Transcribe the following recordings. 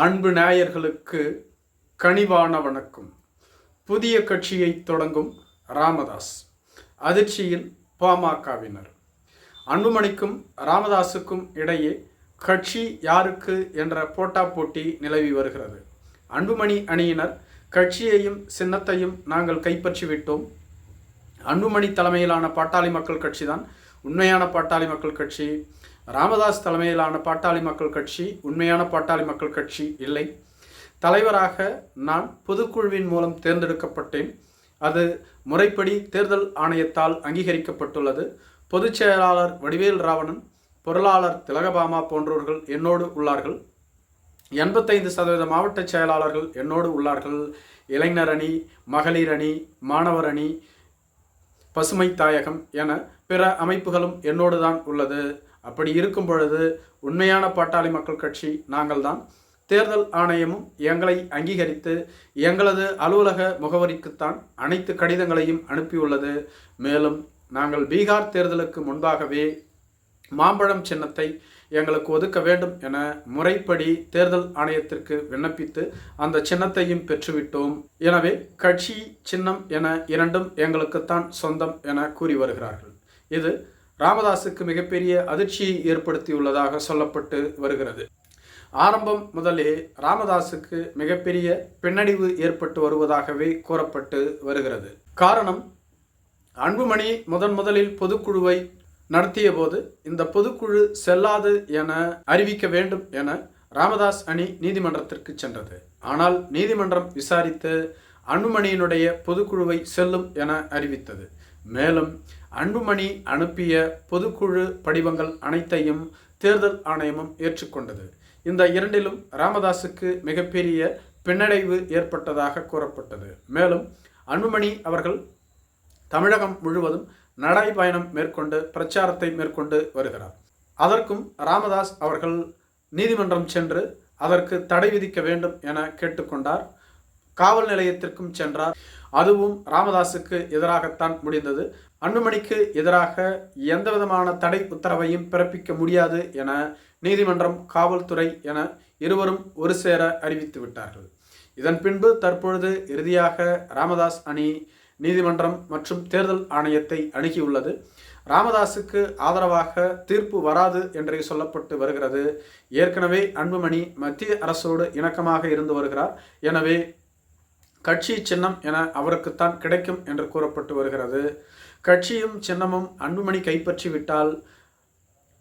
அன்பு நேயர்களுக்கு கனிவான வணக்கம். புதிய கட்சியை தொடங்கும் ராமதாஸ் அதிர்ச்சியில் பாமகவினர். அன்புமணிக்கும் ராமதாஸுக்கும் இடையே கட்சி யாருக்கு என்ற போட்டா போட்டி நிலவி வருகிறது. அன்புமணி அணியினர் கட்சியையும் சின்னத்தையும் நாங்கள் கைப்பற்றி விட்டோம். அன்புமணி தலைமையிலான பாட்டாளி மக்கள் கட்சி தான் உண்மையான பாட்டாளி மக்கள் கட்சி. ராமதாஸ் தலைமையிலான பாட்டாளி மக்கள் கட்சி உண்மையான பாட்டாளி மக்கள் கட்சி இல்லை. தலைவராக நான் பொதுக்குழுவின் மூலம் தேர்ந்தெடுக்கப்பட்டேன். அது முறைப்படி தேர்தல் ஆணையத்தால் அங்கீகரிக்கப்பட்டுள்ளது. பொதுச் செயலாளர் வடிவேல் ராவணன் பொருளாளர் திலகபாமா போன்றவர்கள் என்னோடு உள்ளார்கள். எண்பத்தைந்து சதவீத மாவட்ட செயலாளர்கள் என்னோடு உள்ளார்கள். இளைஞர் அணி மகளிர் அணி மாணவர் அணி பசுமை தாயகம் என பிற அமைப்புகளும் என்னோடு தான் உள்ளது. அப்படி இருக்கும் பொழுது உண்மையான பாட்டாளி மக்கள் கட்சி நாங்கள் தான் தேர்தல் ஆணையமும் எங்களை அங்கீகரித்து எங்களது அலுவலக முகவரிக்குத்தான் அனைத்து கடிதங்களையும் அனுப்பியுள்ளது. மேலும் நாங்கள் பீகார் தேர்தலுக்கு முன்பாகவே மாம்பழம் சின்னத்தை எங்களுக்கு ஒதுக்க வேண்டும் என முறைப்படி தேர்தல் ஆணையத்திற்கு விண்ணப்பித்து அந்த சின்னத்தையும் பெற்றுவிட்டோம். எனவே கட்சி சின்னம் என இரண்டும் எங்களுக்குத்தான் சொந்தம் என கூறி வருகிறார்கள். இது ராமதாஸுக்கு மிகப்பெரிய அதிர்ச்சியை ஏற்படுத்தியுள்ளதாக சொல்லப்பட்டு வருகிறது. ஆரம்பம் முதலே ராமதாஸுக்கு மிகப்பெரிய பின்னடைவு ஏற்பட்டு வருவதாகவே கூறப்பட்டு வருகிறது. காரணம் அன்புமணி முதன் முதலில் பொதுக்குழுவை நடத்திய போது இந்த பொதுக்குழு செல்லாது என அறிவிக்க வேண்டும் என ராமதாஸ் அணி நீதிமன்றத்திற்கு சென்றது. ஆனால் நீதிமன்றம் விசாரித்து அன்புமணியினுடைய பொதுக்குழுவை செல்லும் என அறிவித்தது. மேலும் அன்புமணி அனுப்பிய பொதுக்குழு படிவங்கள் அனைத்தையும் தேர்தல் ஆணையமும் ஏற்றுக்கொண்டது. இந்த இரண்டிலும் ராமதாஸுக்கு மிகப்பெரிய பின்னடைவு ஏற்பட்டதாக கூறப்பட்டது. மேலும் அன்புமணி அவர்கள் தமிழகம் முழுவதும் நடைபயணம் மேற்கொண்டு பிரச்சாரத்தை மேற்கொண்டு வருகிறார். அதற்கும் ராமதாஸ் அவர்கள் நீதிமன்றம் சென்று அதற்கு தடை விதிக்க வேண்டும் என கேட்டுக்கொண்டார். காவல் நிலையத்திற்கும் சென்றார். அதுவும் ராமதாஸுக்கு எதிராகத்தான் முடிந்தது. அன்புமணிக்கு எதிராக எந்த விதமான தடை உத்தரவையும் பிறப்பிக்க முடியாது என நீதிமன்றம் காவல்துறை என இருவரும் ஒரு சேர அறிவித்து விட்டார்கள். இதன் பின்பு தற்பொழுது இறுதியாக ராமதாஸ் அணி நீதிமன்றம் மற்றும் தேர்தல் ஆணையத்தை அணுகியுள்ளது. ராமதாஸுக்கு ஆதரவாக தீர்ப்பு வராது என்றே சொல்லப்பட்டு வருகிறது. ஏற்கனவே அன்புமணி மத்திய அரசோடு இணக்கமாக இருந்து வருகிறார். எனவே கட்சி சின்னம் என அவருக்குத்தான் கிடைக்கும் என்று கூறப்பட்டு வருகிறது. கட்சியும் சின்னமும் அன்புமணி கைப்பற்றி விட்டால்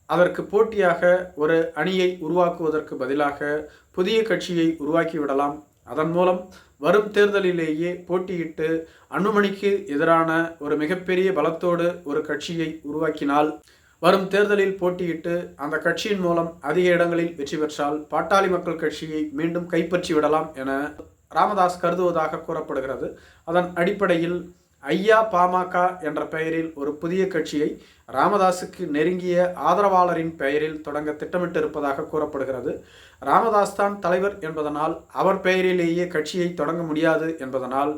அதற்கு போட்டியாக ஒரு அணியை உருவாக்குவதற்கு பதிலாக புதிய கட்சியை உருவாக்கிவிடலாம் அதன் மூலம் வரும் தேர்தலிலேயே போட்டியிட்டு அன்புமணிக்கு எதிரான ஒரு மிகப்பெரிய பலத்தோடு ஒரு கட்சியை உருவாக்கினால் வரும் தேர்தலில் போட்டியிட்டு அந்த கட்சியின் மூலம் அதிக இடங்களில் வெற்றி பெற்றால் பாட்டாளி மக்கள் கட்சியை மீண்டும் கைப்பற்றி விடலாம் என ராமதாஸ் கருதுவதாக கூறப்படுகிறது. அதன் அடிப்படையில் ஐயா பாமக என்ற பெயரில் ஒரு புதிய கட்சியை ராமதாஸுக்கு நெருங்கிய ஆதரவாளரின் பெயரில் தொடங்க திட்டமிட்டிருப்பதாக கூறப்படுகிறது. ராமதாஸ் தான் தலைவர் என்பதனால் அவர் பெயரிலேயே கட்சியை தொடங்க முடியாது என்பதனால்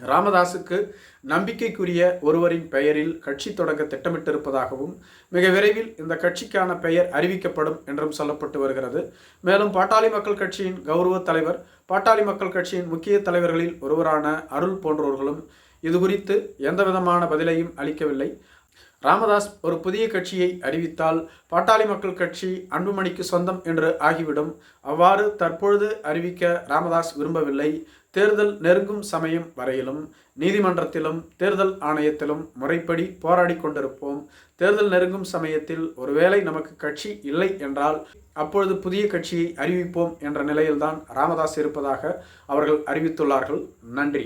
ராமதாஸுக்கு நம்பிக்கைக்குரிய ஒருவரின் பெயரில் கட்சி தொடங்க திட்டமிட்டிருப்பதாகவும் மிக விரைவில் இந்த கட்சிக்கான பெயர் அறிவிக்கப்படும் என்றும் சொல்லப்பட்டு வருகிறது. மேலும் பாட்டாளி மக்கள் கட்சியின் கௌரவ தலைவர் பாட்டாளி மக்கள் கட்சியின் முக்கிய தலைவர்களில் ஒருவரான அருள் போன்றவர்களும் இது குறித்து எந்த விதமான பதிலையும் அளிக்கவில்லை. ராமதாஸ் ஒரு புதிய கட்சியை அறிவித்தால் பாட்டாளி மக்கள் கட்சி அன்புமணிக்கு சொந்தம் என்று ஆகிவிடும். அவ்வாறு தற்பொழுது அறிவிக்க ராமதாஸ் விரும்பவில்லை. தேர்தல் நெருங்கும் சமயம் வரையிலும் நீதிமன்றத்திலும் தேர்தல் ஆணையத்திலும் முறைப்படி போராடி கொண்டிருப்போம். தேர்தல் நெருங்கும் சமயத்தில் ஒருவேளை நமக்கு கட்சி இல்லை என்றால் அப்பொழுது புதிய கட்சியை அறிவிப்போம் என்ற நிலையில்தான் ராமதாஸ் இருப்பதாக அவர்கள் அறிவித்துள்ளார்கள். நன்றி.